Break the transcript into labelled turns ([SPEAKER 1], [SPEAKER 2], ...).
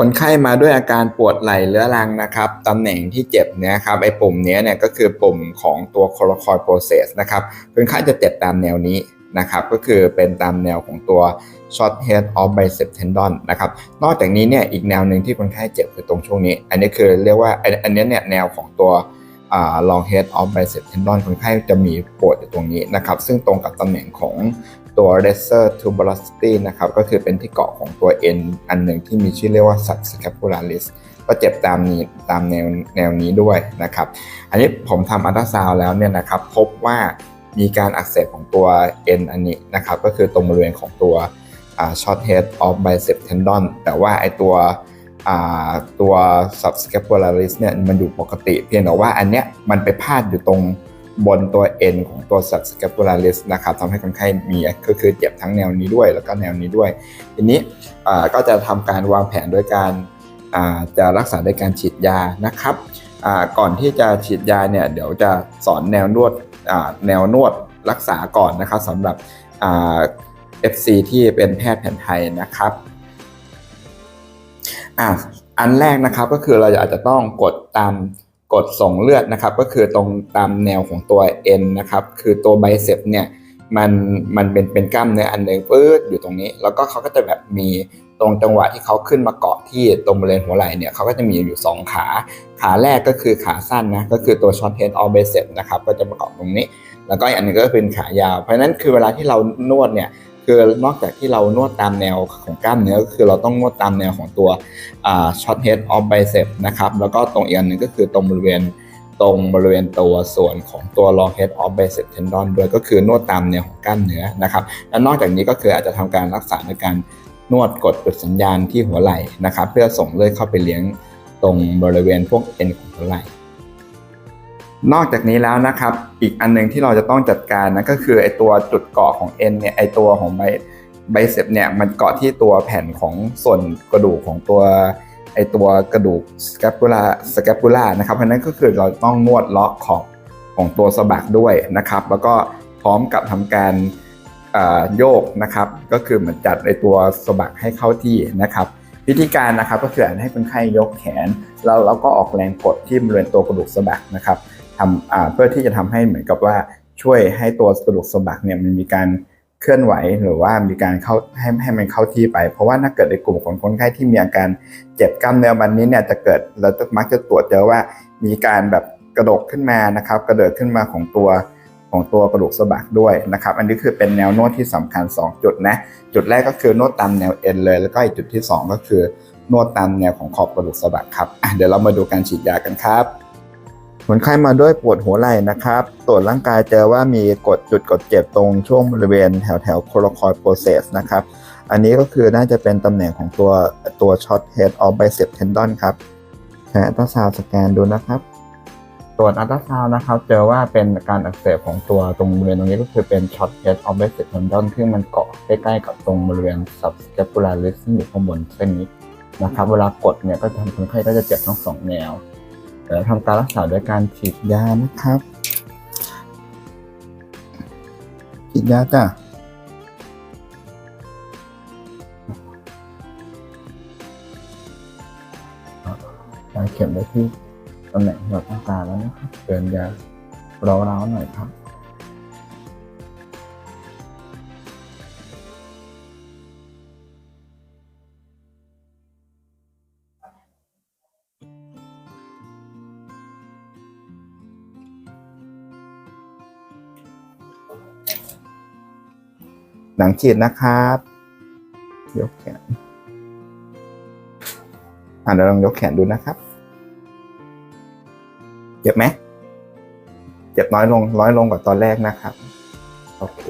[SPEAKER 1] คนไข้มาด้วยอาการปวดไหล่เรื้อรังนะครับตำแหน่งที่เจ็บเนี่ยครับไอ้ปุ่มเนี้ยเนี่ยก็คือปุ่มของตัว coracoid process นะครับคนไข้จะเจ็บตามแนวนี้นะครับก็คือเป็นตามแนวของตัว short head of bicep tendon นะครับนอกจากนี้เนี่ยอีกแนวหนึ่งที่คนไข้เจ็บคือตรงช่วงนี้ อันนี้คือเรียกว่าอันนี้เนี่ยแนวของตัวอ่า long head of bicep tendon คนไข้จะมีปวดอยู่ตรงนี้นะครับซึ่งตรงกับตำแหน่งของ ตัว lesser tuberosity นะครับก็คือเป็นที่เกาะของตัว N อันหนึ่งที่มีชื่อเรียกว่า subscapularis ก็เจ็บตามนี้ตามแนวแนวนี้ด้วยนะครับ อันนี้ผมทำอัลตราซาวด์แล้วเนี่ยนะครับพบว่ามีการอักเสบของตัว N อันนี้นะครับก็คือตรงบริเวณของตัว short head of bicep tendon แต่ว่าไอตัวตัว subscapularis เนี่ยมันอยู่ปกติ เพียงแต่ว่าอันเนี้ยมันไปพาดอยู่ตรง บนตัว N ของตัว subscapularis นะครับทำให้คนไข้มีก็คือเจ็บทั้งแนวนี้ด้วย แล้วก็แนวนี้ด้วย ทีนี้ก็จะทำการวางแผนโดยการจะรักษาด้วยการฉีดยานะครับก่อนที่จะฉีดยาเนี่ยเดี๋ยวจะสอนแนวนวดแนวนวดรักษาก่อนนะครับสำหรับ FC ที่เป็นแพทย์แผนไทยนะครับอ,อันแรกนะครับก็คือเราอาจจะต้องกดตาม กดส่งเลือดนะครับ ก็คือตรงตามแนวของตัว N นะครับ คือตัวไบเซปเนี่ยมันมันเป็นเป็นกล้ามเนื้ออันหนึ่งปื๊ดอยู่ตรงนี้ แล้วก็เขาก็จะแบบมีตรงจังหวะที่เขาขึ้นมาเกาะที่ตรงบริเวณหัวไหล่เนี่ยเขาก็จะมีอยู่ 2 ขา ขาแรกก็คือขาสั้นนะก็คือตัว short head or bicep นะครับก็จะมาเกาะตรงนี้ แล้วก็อันหนึงก็เป็นขายาว เพราะฉะนั้นคือเวลาที่เรานวดเนี่ย คือนอกจากที่เรานวดตามแนวของกล้ามเนื้อก็คือเราต้องนวดตามแนวของตัว short head of bicep นะครับแล้วก็ตรงอีกอันหนึ่งก็คือตรงบริเวณตรงบริเวณตัวส่วนของตัว long head of bicep tendon ด้วยก็คือนวดตามแนวของกล้ามเนื้อนะครับและนอกจากนี้ก็คืออาจจะทำการรักษาในการนวดกดจุดสัญญาณที่หัวไหล่นะครับ เพื่อส่งเลือดเข้าไปเลี้ยงตรงบริเวณพวกเอ็นของหัวไหล่ นอกจากนี้แล้วนะครับ อีกอันหนึงที่เราจะต้องจัดการนะก็คือไอตัวจุดเกาะของเอ็นเนี่ยไอตัวของไบไบเซปเนี่ยมันเกาะที่ตัวแผ่นของส่วนกระดูกของตัวไอตัวกระดูกสแคปูล่าสแคปูล่านะครับเพราะนั้นก็คือเราต้องนวดเลาะขอบของตัวสะบักด้วยนะครับ แล้วก็พร้อมกับทำการโยกนะครับ ก็คือเหมือนจัดไอตัวสะบักให้เข้าที่นะครับ วิธีการนะครับก็คือให้คนไข้ยกแขน แล้วเราก็ออกแรงกดที่บริเวณตัวกระดูกสะบักนะครับ ทำเพื่อที่จะทำให้เหมือนกับว่าช่วยให้ตัวกระดูกสะบักเนี่ยมันมีการเคลื่อนไหวหรือว่ามีการเข้าให้ให้มันเข้าที่ไป เพราะว่าถ้าเกิดในกลุ่มของคนไข้ที่มีอาการเจ็บกล้ามเนื้อมันนี้เนี่ยจะเกิดเราจะมักจะตรวจเจอว่ามีการแบบกระดกขึ้นมานะครับ กระเดิดขึ้นมาของตัวของตัวกระดูกสะบักด้วยนะครับ อันนี้คือเป็นแนวนวดที่สำคัญ 2 จุดนะ จุดแรกก็คือนวดตามแนวเอ็นเลย แล้วก็อีกจุดที่ 2 ก็คือนวดตามแนวของขอบกระดูกสะบักครับเดี๋ยวเรามาดูการฉีดยากันครับ คนไข้มาด้วยปวดหัวไหล่นะครับ ตรวจร่างกายเจอว่ามีกดจุดกดเจ็บตรงช่วงบริเวณแถวแถวโคโลคอยโปรเซสนะครับ อันนี้ก็คือน่าจะเป็นตำแหน่งของตัวตัวช็อตเฮดออฟไบเซ็ปเทนดอนครับแอัลตราซาวสแกนดูนะครับตรวจอัลตราซาวนะครับ เจอว่าเป็นการอักเสบของตัวตรงบริเวณตรงนี้ก็คือเป็นช็อตเฮดออฟไบเซ็ปเทนดอนที่มันเกาะใกล้ๆกับตรงบริเวณ subscapularis ซึ่งอยู่ข้างบนเส้นนี้นะครับ เวลากดเนี่ยก็ทำคนไข้ก็จะเจ็บทั้งสองแนว เดี๋ยวทำการรักษาด้วยการฉีดยานะครับฉีดยาจ้ะยาเข็มไปที่ตำแหน่งหยอดตาแล้วนะครับเดินยาร้าวๆหน่อยครับ หนังฉีดนะครับยกแขนอ่าเดี๋ยวลองยกแขนดูนะครับ เจ็บไหม เจ็บน้อยลงน้อยลงกว่าตอนแรกนะครับ โอเค